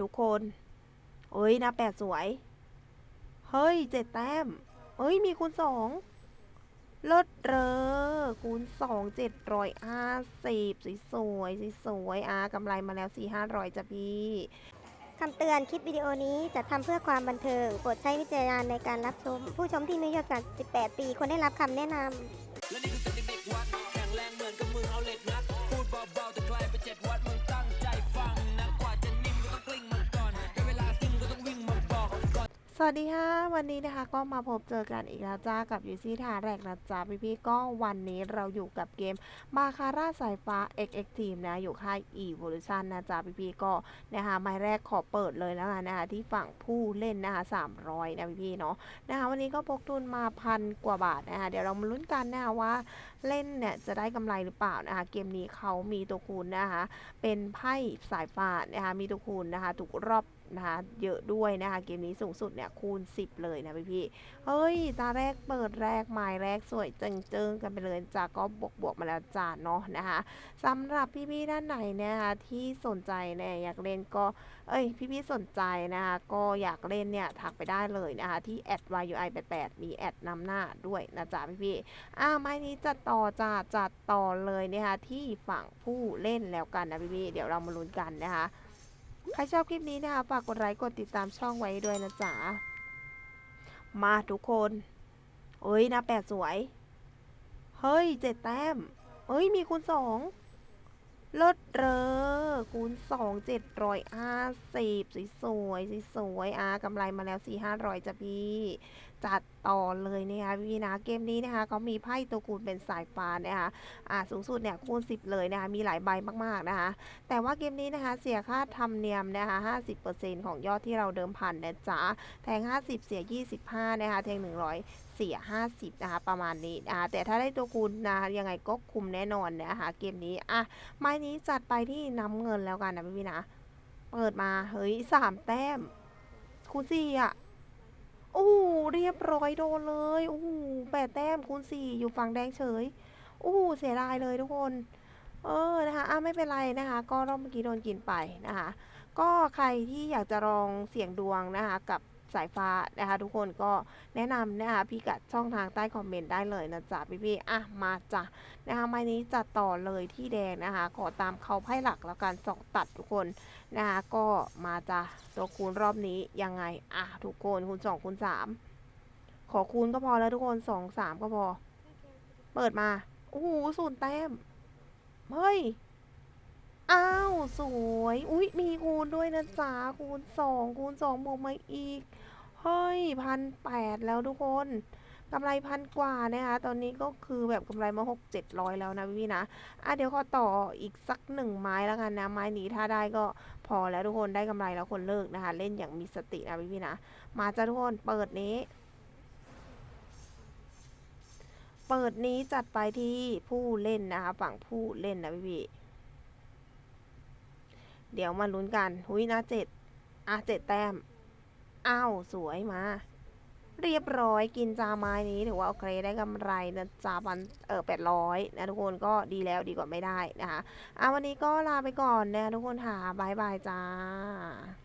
ทุกคน เอ้ยน้าแปดสวย เฮ้ยเจ็ดแต้ม เอ้ยมีคูณสองลดเรอคูณสองเจ็ดร้อยห้าสิบสวยๆสวยๆอะกำไรมาแล้วสี่ห้าร้อยจ้ะพี่คำเตือนคลิปวิดีโอนี้จะทำเพื่อความบันเทิง โปรดใช้วิจารณญาณในการรับชม ผู้ชมที่มีอายุต่ำ18 ปีควรได้รับคำแนะนำและนี่คือเด็กๆวัดแข็งแรงเหมือนกับมือเอาเหล็กงัดพูดเบาๆแต่ไกลไปเจ็ดวัดมึง วัสดีค่ะ วันนี้นะคะก็มาพบเจอกันอีกแล้วจ้ากับยูซี่ทาแรกนะจ๊ะพี่พี่ก็วันนี้เราอยู่กับเกมมาคาร่าสายฟ้า XX Team นะ อยู่ค่าย Evolution นะจ๊ะพี่พี่ก็นะคะไม้แรกขอเปิดเลยแล้วกันนะคะที่ฝั่งผู้เล่นนะคะ300 นะพี่พี่เนาะนะคะวันนี้ก็พกทุนมาพันกว่าบาทนะคะเดี๋ยวเรามาลุ้นกันนะคะว่าเล่นเนี่ยจะได้กำไรหรือเปล่านะคะเกมนี้เขามีตัวคูณนะคะเป็นไพ่สายฟ้านะคะมีตัวคูณนะคะทุกรอบ นะคะเยอะด้วยนะคะเกมนี้สูงสุดเนี่ยคูณ 10 เลยนะพี่พี่เฮ้ย ตาแรกเปิดแรกไม้แรกสวยเจิงๆกันไปเลยจ้าก็บวกบวกๆมาแล้วจ้าเนาะนะคะสำหรับพี่ๆด้านไหนเนยนะคะที่สนใจเนี่ยอยากเล่นก็เอ้ยพี่ๆสนใจนะคะก็อยากเล่นเนี่ยทักไปได้เลยนะคะที่แอด yui 8 8มีแอดนำหน้าด้วยนะจ๊ะพี่ๆอ่าไม้นี้จัดต่อจ้าจัดต่อเลยนะคะที่ฝั่งผู้เล่นแล้วกันนะพี่ๆเดี๋ยวเรามาลุ้นกันนะคะ ใครชอบคลิปนี้นะคะฝากกดไลค์กดติดตามช่องไว้ด้วยนะจ๊ะ มาทุกคน เอ้ยนะแปดสวย เฮ้ยเจ็ดแต้ม เอ้ยมีคูณสองลดเรอคูณสองเจ็ดร้อยห้าสิบสวยสวยสวยอะกำไรมาแล้วสี่ห้าร้อยจ้ะพี่ จัดต่อเลยนะคะพี่นะเกมนี้นะคะเขามีไพ่ตัวคูณเป็นสายฟ้านะคะอ่าสูงสุดเนี่ยคูณ 10 เลยนะคะมีหลายใบมากๆนะคะ แต่ว่าเกมนี้นะคะเสียค่าธรรมเนียมนะคะ50%ของยอดที่เราเดิมพันนะจ๊ะแทง 50 เสีย 25นะคะแทง 100เสีย 50 นะคะ ประมาณนี้นะคะแต่ถ้าได้ตัวคูณนะคะยังไงก็คุมแน่นอนนะคะเกมนี้ อะ ไม้นี้จัดไปที่น้ำเงินแล้วกันนะพี่นะ เปิดมา เฮ้ย3แต้ม คูณ4อะ โอ้เรียบร้อยโดนเลยโอ้แปดแต้มคูณสี่อยู่ฝั่งแดงเฉยโอ้เสียดายเลยทุกคน เออนะคะอะไม่เป็นไรนะคะ ก็รอบเมื่อกี้โดนกินไปนะคะ ก็ใครที่อยากจะลองเสี่ยงดวงนะคะกับ สายฟ้านะคะ ทุกคนก็แนะนำนะคะพี่กัดช่องทางใต้คอมเมนต์ได้เลยนะจ๊ะพี่ๆอะมาจ้ะนะคะไม้นี้จัดต่อเลยที่แดงนะคะ ขอตามเขาไพ่หลักแล้วกันสองตัดทุกคนนะคะก็มาจ้ะตัวคูณรอบนี้ยังไงอะทุกคนคูณสองคูณสามขอคูณก็พอแล้วทุกคนสองสามก็พอ เปิดมาโอ้โหศูนย์แต้มเฮ้ย อ้าวสวย อุ๊ยมีคูณด้วยนะจ๊ะคูณสองคูณสองบวกมาอีก เฮ้ยพันแปดแล้วทุกคนกำไรพันกว่านะคะตอนนี้ก็คือแบบกำไรมาหกเจ็ดร้อยแล้วนะพี่นะอะเดี๋ยวขอต่ออีกสักหนึ่งไม้แล้วกันนะ ไม้นี้ถ้าได้ก็พอแล้วทุกคนได้กำไรแล้วคนเลิกนะคะ เล่นอย่างมีสตินะพี่นะ มาจ้ะทุกคนเปิดนี้ เปิดนี้จัดไปที่ผู้เล่นนะคะฝั่งผู้เล่นนะพี่ เดี๋ยวมาลุ้นกัน หุยนะเจ็ดอะเจ็ดแต้ม อ้าว สวยมา เรียบร้อยกินจาไม้นี้ถือว่าโอเคได้กำไรนะจาพันเออแปดร้อยนะทุกคนก็ดีแล้วดีกว่าไม่ได้นะคะอะวันนี้ก็ลาไปก่อนนะทุกคนค่ะบายบายจ้า